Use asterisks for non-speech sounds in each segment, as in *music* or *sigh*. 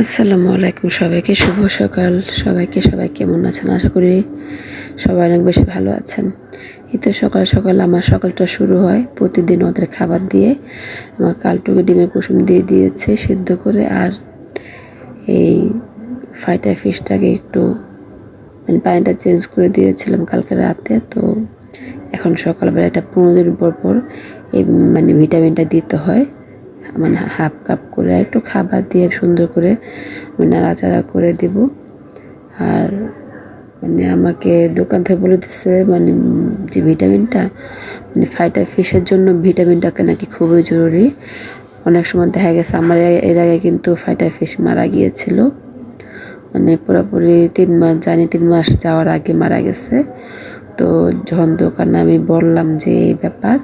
আসসালামু আলাইকুম সবাইকে, শুভ সকাল। সবাইকে, সবাই কেমন আছেন? আশা করি সবাই অনেক বেশি ভালো আছেন। এই তো সকাল সকাল আমার সকালটা শুরু হয় প্রতিদিন ওদের খাবার দিয়ে। আমার কালটুকে ডিমের কুসুম দিয়ে দিয়েছে সিদ্ধ করে আর এই ফ্রাইটা ফিশটাকে একটু মানে পানিটা চেঞ্জ করে দিয়েছিলাম কালকে রাতে। তো এখন সকালবেলা এটা পনেরো দিন পর পর এই মানে ভিটামিনটা দিতে হয়। মানে হাফ কাপ করে একটু খাবার দিয়ে সুন্দর করে আমি নাড়াচাড়া করে দিব। আর মানে আমাকে দোকান থেকে বলে দিচ্ছে মানে যে ভিটামিনটা মানে ফাইটার ফিশের জন্য ভিটামিনটাকে নাকি খুবই জরুরি। অনেক সময় দেখা গেছে আমার এর আগে কিন্তু ফাইটার ফিশ মারা গিয়েছিল। মানে পুরোপুরি তিন মাস, জানি তিন মাস যাওয়ার আগে মারা গেছে। তো যখন দোকানে আমি বললাম যে এই ব্যাপার,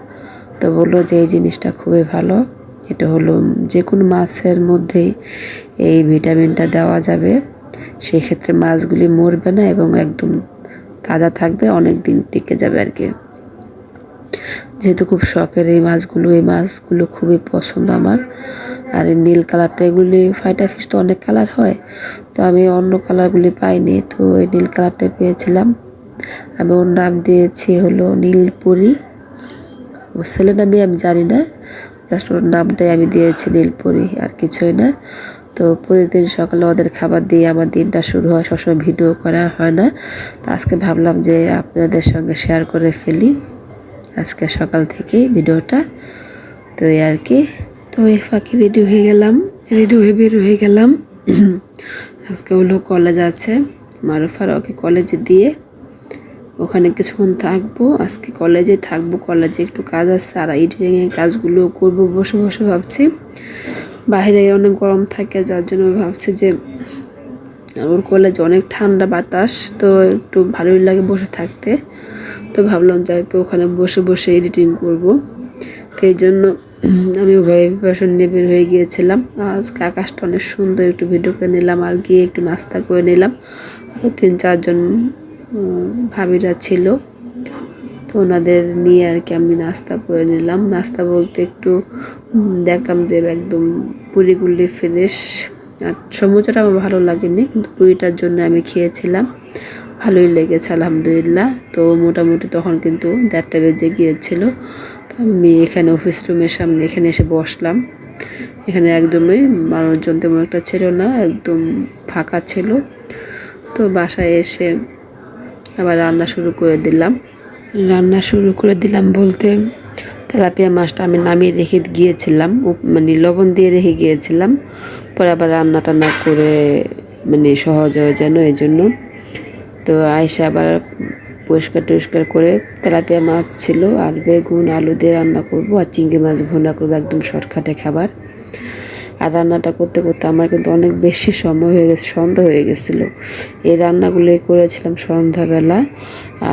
তো বলল যে এই জিনিসটা খুবই ভালো। এটা হলো যে কোনো মাছের মধ্যেই এই ভিটামিনটা দেওয়া যাবে। সেই ক্ষেত্রে মাছগুলি মরবে না এবং একদম তাজা থাকবে অনেক দিন টিকে যাবে আর কি। যেহেতু খুব শখের এই মাছগুলো এই মাছগুলো খুবই পছন্দ আমার। আর এই নীল কালারটা, এগুলি ফাইটা ফিশ তো অনেক কালার হয়, তো আমি অন্য কালারগুলি পাইনি। তো এই নীল কালারটা পেয়েছিলাম। আমি ওর নাম দিয়েছি হলো নীলপুরি। ও ছেলে নামে আমি জানি না। জাস্ট ওর নামটাই আমি দিয়েছি নীলপরি, আর কিছুই না। তো প্রতিদিন সকালে ওদের খাবার দিয়ে আমার দিনটা শুরু হয়, সবসময় ভিডিও করা হয় না। তো আজকে ভাবলাম যে আপনাদের সঙ্গে শেয়ার করে ফেলি। আজকে সকাল থেকেই ভিডিওটা। তো এই আর কি। তো এই ফাঁকি রেডি হয়ে গেলাম রেডি হয়ে বের হয়ে গেলাম। *clears throat* আজকে হলো কলেজ আছে। মারুফার ওকে কলেজে দিয়ে ওখানে কিছুক্ষণ থাকব, আজকে কলেজে থাকব কলেজে একটু কাজ আছে, আর এডিটিংয়ের কাজগুলো করব, বসে বসে ভাবছি। বাইরে অনেক গরম থাকে, যার জন্য ভাবছি যে ওর কলেজে অনেক ঠান্ডা বাতাস, তো একটু ভালোই লাগে বসে থাকতে। তো ভাবলাম যে আর কি ওখানে বসে বসে এডিটিং করব। তো এই জন্য আমি উভয় প্রিপারেশন নিয়ে বের হয়ে গিয়েছিলাম। আজকে আকাশটা অনেক সুন্দর, একটু ভিডিও করে নিলাম, আর গিয়ে একটু নাস্তা করে নিলাম। আরও তিন চারজন ভাবিরা ছিল। তো ওনাদের নিয়ে আর কি আমি নাস্তা করে নিলাম। নাস্তা বলতে একটু দেখলাম যে একদম পুরিগুলি ফ্রেশ আর সমুদ্রটা আমার ভালো লাগেনি, কিন্তু পুরিটার জন্য আমি খেয়েছিলাম। ভালোই লেগেছে, আলহামদুলিল্লাহ। তো মোটামুটি তখন কিন্তু দেড়টা বেজে গিয়েছিল। তো আমি এখানে অফিস রুমের সামনে এখানে এসে বসলাম। এখানে একদমই মানুষজন তেমন একটা ছিল না, একদম ফাঁকা ছিল। তো বাসায় এসে আবার রান্না শুরু করে দিলাম। রান্না শুরু করে দিলাম বলতে তেলাপিয়া মাছটা আমি নামিয়ে রেখে গিয়েছিলাম মানে লবণ দিয়ে রেখে গিয়েছিলাম। পরে আবার রান্না টান্না করে মানে সহজ হয়ে যেন এই জন্য। তো আয়সা আবার পরিষ্কার টরিষ্কার করে তেলাপিয়া মাছ ছিল আর বেগুন, আলু দিয়ে রান্না করব আর চিংড়ি মাছ ভুনা করব একদম শর্টকাটে খাবার। আর রান্নাটা করতে করতে আমার কিন্তু অনেক বেশি সময় হয়ে গেছে, সন্ধ্যা হয়ে গেছিল। এই রান্নাগুলো করেছিলাম সন্ধ্যাবেলা।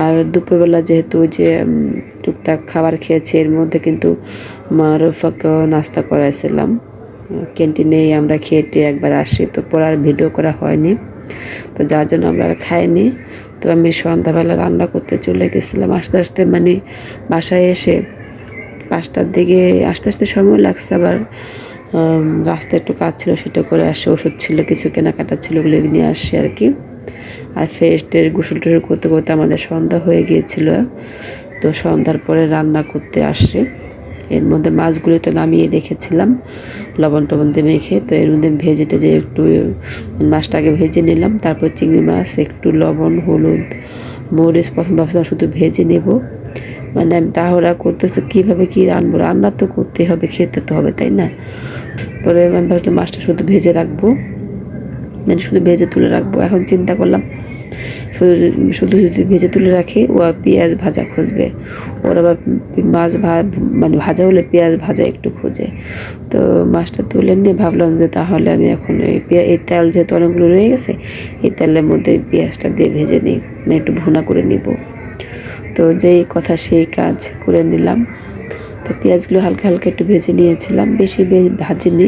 আর দুপুরবেলা যেহেতু যে টুকটাক খাবার খেয়েছি, এর মধ্যে কিন্তু মা রফাকেও নাস্তা করাইছিলাম। ক্যান্টিনেই আমরা খেয়ে একবার আসি, তো পরে আর ভিডিও করা হয়নি। তো যার জন্য আমরা আর খাইনি। তো আমি সন্ধ্যাবেলা রান্না করতে চলে গেছিলাম, আস্তে আস্তে মানে বাসায় এসে পাঁচটার দিকে, আস্তে আস্তে সময় লাগছে আবার। রাস্তায় একটু কাজ ছিল, সেটা করে আসে, ওষুধ ছিল, কিছু কেনাকাটা ছিল, ওগুলো নিয়ে আসছে আর কি। আর ফ্রেশ টের গোসল টোসল করতে করতে আমাদের সন্ধ্যা হয়ে গিয়েছিল। তো সন্ধ্যার পরে রান্না করতে আসে। এর মধ্যে মাছগুলো তো নামিয়ে রেখেছিলাম, লবণ টবণ দিয়ে মেখে। তো এর মধ্যে ভেজে টেজে একটু মাছটাকে ভেজে নিলাম, তারপর চিংড়ি মাছ, একটু লবণ, হলুদ, মরিচ, প্রথম ভাবছিলাম শুধু ভেজে নেব। মানে আমি তাহলে করতেছে, কীভাবে কী রান্নবো? রান্না তো করতে হবে, খেতে তো হবে, তাই না? পরে আমি ভাবছিলাম মাছটা শুধু ভেজে রাখব। মানে শুধু ভেজে তুলে রাখব। এখন চিন্তা করলাম, শুধু শুধু যদি ভেজে তুলে রাখি, ও পেঁয়াজ ভাজা খুঁজবে। ওর আবার মাছ মানে ভাজা হলে পেঁয়াজ ভাজা একটু খুঁজে। তো মাছটা তুলে নিয়ে ভাবলাম যে তাহলে আমি এখন এই পেঁয়াজ এই তেল যেহেতু অনেকগুলো রয়ে গেছে, এই তেলের মধ্যে পেঁয়াজটা দিয়ে ভেজে নিই। মানে একটু ভুনা করে নিব। তো যেই কথা সেই কাজ করে নিলাম। তো পেঁয়াজগুলো হালকা হালকা একটু ভেজে নিয়েছিলাম। বেশি ভাজিনি।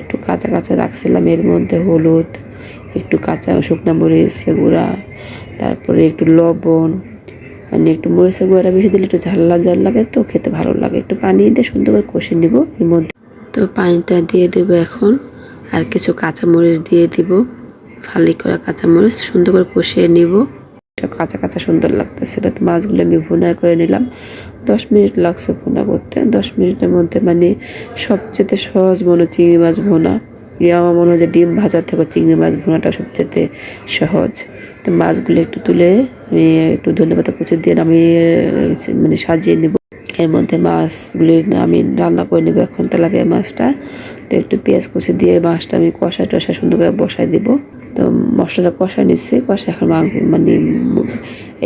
একটু কাঁচা কাঁচা রাখছিলাম। এর মধ্যে হলুদ, একটু কাঁচা শুকনা মরিচ গুঁড়া, তারপরে একটু লবণ মানে একটু মরিচের গুঁড়াটা বেশি দিলে একটু ঝাল ঝাল লাগে তো খেতে ভালো লাগে। একটু পানি দিয়ে সুন্দর করে কষে নিব এর মধ্যে। তো পানিটা দিয়ে দেবো এখন। আর কিছু কাঁচামরিচ দিয়ে দিব। ফালি করা কাঁচামরিচ সুন্দর করে কষিয়ে নিব। এটা কাঁচা কাঁচা সুন্দর লাগতেছে। এটা তো মাছগুলো আমি ভুনা করে নিলাম। দশ মিনিট লাগছে ভুনা করতে। দশ মিনিটের মধ্যে মানে সবচেয়ে সহজ মনে চিংড়ি মাছ ভোনা। আমার মনে হয় যে ডিম ভাজার থেকে চিংড়ি মাছ ভোনাটা সবচেয়ে সহজ। তো মাছগুলো একটু তুলে আমি একটু ধন্যবাদ কুচি দিয়ে আমি মানে সাজিয়ে নেব। এর মধ্যে মাছগুলি আমি রান্না করে নেব এখন তেলাপিয়া মাছটা। তো একটু পেঁয়াজ কুচি দিয়ে মাছটা আমি কষা টষা সুন্দর করে বসাই দিব। তো মশলাটা কষা নিচ্ছি কষা এখন মানে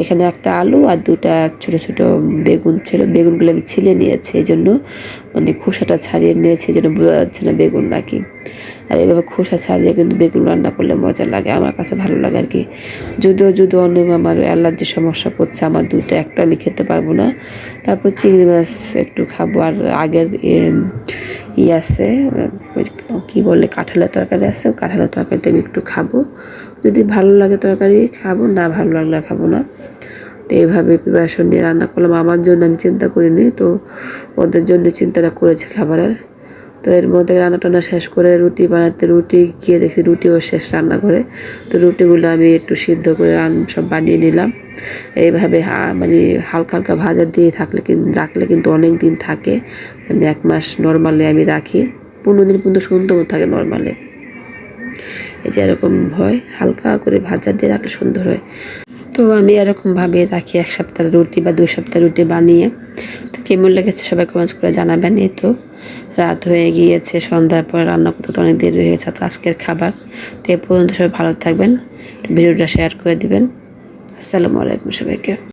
এখানে একটা আলু আর দুটা ছোট ছোট বেগুন ছিল, বেগুনগুলো আমি ছিলে নিয়েছি, এই জন্য মানে খোসাটা ছাড়িয়ে নিয়েছি, এই জন্য বোঝা যাচ্ছে না বেগুন নাকি। আর এভাবে খোসা ছাড়িয়ে কিন্তু বেগুন রান্না করলে মজা লাগে, আমার কাছে ভালো লাগে আর কি। যদিও যদিও অন্য আমার অ্যালার্জির সমস্যা করছে আমার দুটো, একটা আমি খেতে পারব না। তারপর চিংড়ি মাছ একটু খাব, আর আগের ই আছে, কি বলে, কাঁঠালের তরকারি আছে, কাঁঠালের তরকারিতে আমি একটু খাব। যদি ভালো লাগে তরকারি খাব, না ভালো লাগলে খাব না। তো এইভাবে প্রিপারেশন নিয়ে রান্না করলাম। আমার জন্য আমি চিন্তা করিনি, তো ওদের জন্য চিন্তাটা করেছি খাবারের। তো এর মধ্যে রান্না টান্না শেষ করে রুটি বানাতে, রুটি গিয়ে দেখি রুটিও শেষ রান্না করে। তো রুটিগুলো আমি একটু সিদ্ধ করে সব বানিয়ে নিলাম। এইভাবে মানে হালকা হালকা ভাজা দিয়ে থাকলে রাখলে কিন্তু অনেক দিন থাকে। মানে এক মাস নর্মালি আমি রাখি। পনেরো দিন পর্যন্ত সুন্দর থাকে নর্মালে এই যে এরকম হয় হালকা করে ভাজা দিয়ে রাখলে সুন্দর হয়। তো আমি এরকমভাবে রাখি এক সপ্তাহ রুটি বা দুই সপ্তাহ রুটি বানিয়ে। তো কেমন লেগেছে সবাই কমেন্টস করে জানাবেন। এই তো রাত হয়ে গিয়েছে, সন্ধ্যার পরে রান্না করতে তো অনেক দেরি হয়েছে, তো আজকের খাবার। তো এ পর্যন্ত সবাই ভালো থাকবেন, ভিডিওটা শেয়ার করে দিবেন। আসসালামু আলাইকুম সবাইকে।